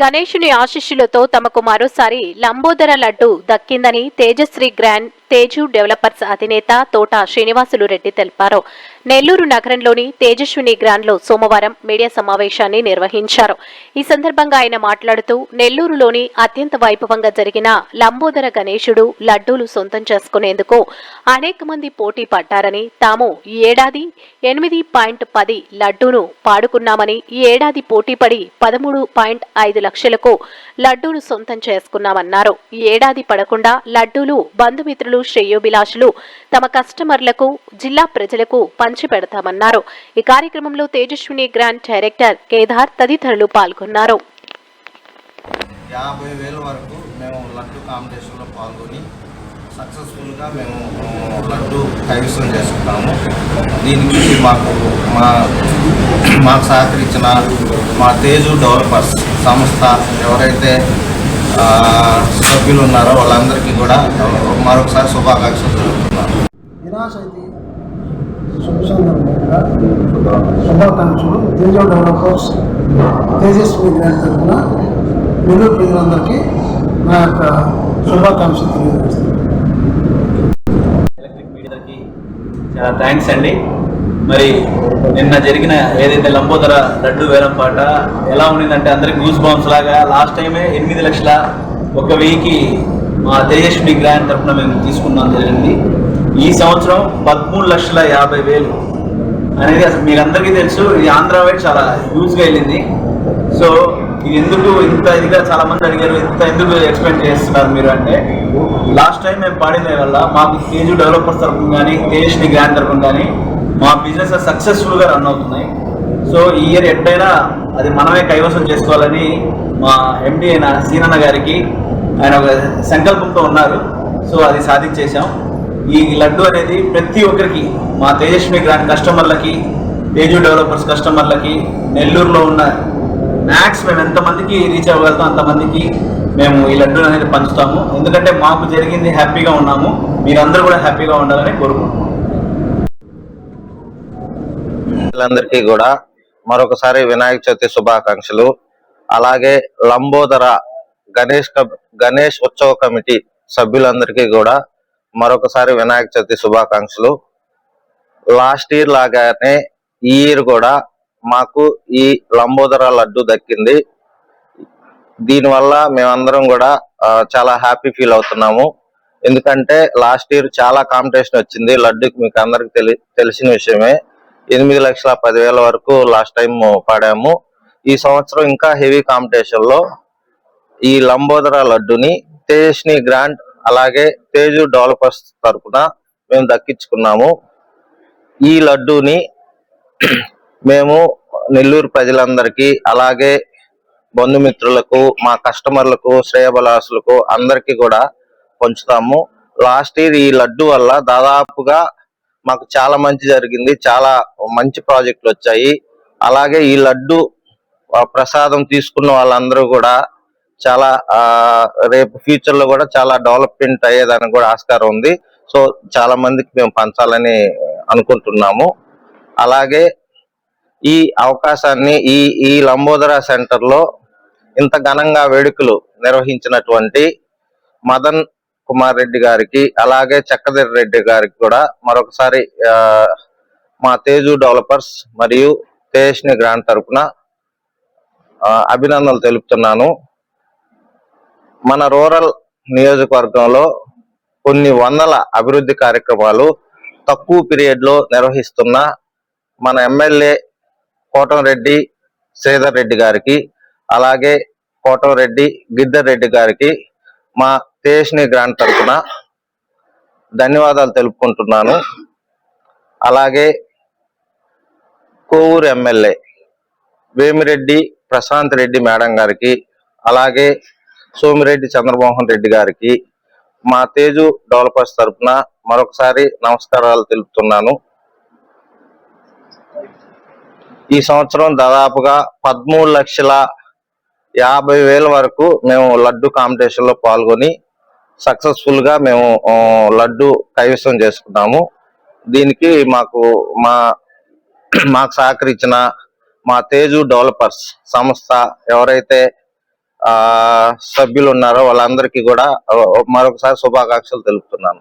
గణేశుని ఆశీస్సులతో తమకు మరోసారి లంబోదర లడ్డు దక్కిందని తేజశ్రీ గ్రాండ్ తేజు డెవలపర్స్ అధినేత తోట శ్రీనివాసులు రెడ్డి తెలిపారు. నెల్లూరు నగరంలోని తేజస్విని గ్రాండ్లో సోమవారం మీడియా సమావేశాన్ని నిర్వహించారు. ఈ సందర్భంగా ఆయన మాట్లాడుతూ నెల్లూరులోని అత్యంత వైభవంగా జరిగిన లంబోదర గణేశుడు లడ్డూలు సొంతం చేసుకునేందుకు అనేక మంది పోటీ పడ్డారని తాము ఈ ఏడాది ఎనిమిది పాయింట్ పది లడ్డూను పాడుకున్నామని ఈ ఏడాది పోటీపడి పదమూడు పాయింట్ ఐదు లక్షలకు లడ్డూను సొంతం చేసుకున్నామన్నారు. ఈ ఏడాది పడకుండా లడ్డూలు బంధుమిత్రులు శ్రేయోభిలాషులు తమ కస్టమర్లకు జిల్లా ప్రజలకు పంచిపెడతామన్నారు ఈ కార్యక్రమంలో తేజస్విని గ్రాండ్ డైరెక్టర్ కేదార్ తదితరులు పాల్గొన్నారు. యాభై వేల వరకు మేము లడ్డు కాంపిటీషన్లో పాల్గొని సక్సెస్ఫుల్గా మేము లడ్డు కైవసం చేసుకున్నాము. దీనికి మాకు మా మాకు సహకరించిన మా తేజు డెవలపర్స్ సంస్థ ఎవరైతే ఆ, సభ్యులు ఉన్నారో వాళ్ళందరికీ కూడా మరొకసారి శుభాకాంక్షలు తెలుపుతున్నాను. వినాశైతి శుభాకాంక్షలు తేజ డెవలపర్స్ తేజస్వి గ్రాండ్ తరఫున నెల్లూరు ప్రజలందరికీ నా యొక్క శుభాకాంక్షలు తెలియజేస్తున్నాను ఎలక్ట్రిక్ చాలా థ్యాంక్స్ అండి. మరి నిన్న జరిగిన ఏదైతే లంబోదర లడ్డు వేలం పాట ఎలా ఉండిందంటే అందరికి గూస్ బాంబ్స్ లాగా లాస్ట్ టైమే ఎనిమిది లక్షల ఒక వెయ్యికి మా తేజస్వి గ్రాండ్ తరఫున మేము తీసుకున్నాం జరిగింది. ఈ సంవత్సరం పదమూడు లక్షల యాభై వేలు అనేది అసలు మీరందరికీ తెలుసు. ఈ ఆంధ్ర వైడ్ చాలా హ్యూజ్గా వెళ్ళింది. సో ఇది ఎందుకు ఇంత ఇదిగా చాలా మంది అడిగారు ఇంత ఎందుకు ఎక్స్పెక్ట్ చేస్తున్నారు మీరు అంటే లాస్ట్ టైం మేము పాడిన వల్ల మాకు తేజు డెవలపర్స్ తరఫున కానీ తేజ్ని గ్రాండ్ తరఫున కానీ మా బిజినెస్ సక్సెస్ఫుల్గా రన్ అవుతున్నాయి. సో ఈ ఇయర్ ఎట్టయినా అది మనమే కైవసం చేసుకోవాలని మా ఎండి అయిన సీనన్న గారికి ఆయన ఒక సంకల్పంతో ఉన్నారు. సో అది సాధించేశాం. ఈ లడ్డు అనేది ప్రతి ఒక్కరికి మా తేజస్వి గ్రాండ్ కస్టమర్లకి తేజు డెవలపర్స్ కస్టమర్లకి నెల్లూరులో ఉన్న మ్యాక్స్ మేము ఎంతమందికి రీచ్ అవ్వగలుగుతాం అంతమందికి మేము ఈ లడ్డు అనేది పంచుతాము. ఎందుకంటే మాకు జరిగింది హ్యాపీగా ఉన్నాము. మీరందరూ కూడా హ్యాపీగా ఉండాలని కోరుకుంటున్నాము. ప్రజలందరికీ కూడా మరొకసారి వినాయక చవితి శుభాకాంక్షలు. అలాగే లంబోదర గణేష్ గణేష్ ఉత్సవ కమిటీ సభ్యులందరికీ కూడా మరొకసారి వినాయక చవితి శుభాకాంక్షలు. లాస్ట్ ఇయర్ లాగానే ఈ ఇయర్ కూడా మాకు ఈ లంబోదర లడ్డు దక్కింది. దీనివల్ల మేమందరం కూడా చాలా హ్యాపీ ఫీల్ అవుతున్నాము. ఎందుకంటే లాస్ట్ ఇయర్ చాలా కాంపిటీషన్ వచ్చింది. లడ్డుకి మీకు అందరికి తెలి తెలిసిన విషయమే. ఎనిమిది లక్షల పదివేల వరకు లాస్ట్ టైం పాడాము. ఈ సంవత్సరం ఇంకా హెవీ కాంపిటీషన్లో ఈ లంబోదర లడ్డుని తేజస్ని గ్రాండ్ అలాగే తేజు డెవలపర్స్ తరఫున మేము దక్కించుకున్నాము. ఈ లడ్డూని మేము నెల్లూరు ప్రజలందరికీ అలాగే బంధుమిత్రులకు మా కస్టమర్లకు శ్రేయబలాసులకు అందరికీ కూడా పంచుతాము. లాస్ట్ ఇయర్ ఈ లడ్డు వల్ల దాదాపుగా మాకు చాలా మంచి జరిగింది చాలా మంచి ప్రాజెక్టులు వచ్చాయి. అలాగే ఈ లడ్డు ప్రసాదం తీసుకున్న వాళ్ళందరూ కూడా చాలా రేపు ఫ్యూచర్లో కూడా చాలా డెవలప్మెంట్ అయ్యేదానికి కూడా ఆస్కారం ఉంది. సో చాలా మందికి మేము పంచాలని అనుకుంటున్నాము. అలాగే ఈ అవకాశాన్ని ఈ ఈ లంబోదర సెంటర్లో ఇంత ఘనంగా వేడుకలు నిర్వహించినటువంటి మదన్ కుమార్ రెడ్డి గారికి అలాగే చక్కదర్ రెడ్డి గారికి కూడా మరొకసారి మా తేజు డెవలపర్స్ మరియు తేజ్ని గ్రాండ్ తరపున అభినందనలు తెలుపుతున్నాను. మన రూరల్ నియోజకవర్గంలో కొన్ని వందల అభివృద్ధి కార్యక్రమాలు తక్కువ పీరియడ్లో నిర్వహిస్తున్న మన ఎమ్మెల్యే కోటంరెడ్డి శ్రీధర్ రెడ్డి గారికి అలాగే కోటంరెడ్డి గిద్దర్ రెడ్డి గారికి మా తేజ్ని గ్రాండ్ తరఫున ధన్యవాదాలు తెలుపుకుంటున్నాను. అలాగే కోవూరు ఎమ్మెల్యే వేమిరెడ్డి ప్రశాంత్ రెడ్డి మేడం గారికి అలాగే సోమిరెడ్డి చంద్రమోహన్ రెడ్డి గారికి మా తేజు డెవలపర్స్ తరఫున మరొకసారి నమస్కారాలు తెలుపుతున్నాను. ఈ సంవత్సరం దాదాపుగా పదమూడు లక్షల యాభై వేల వరకు మేము లడ్డు కాంపిటీషన్లో పాల్గొని సక్సెస్ఫుల్గా మేము లడ్డు కైవసం చేసుకున్నాము. దీనికి మాకు మా మాకు సహకరించిన మా తేజు డెవలపర్స్ సంస్థ ఎవరైతే సభ్యులు ఉన్నారో వాళ్ళందరికీ కూడా మరొకసారి శుభాకాంక్షలు తెలుపుతున్నాను.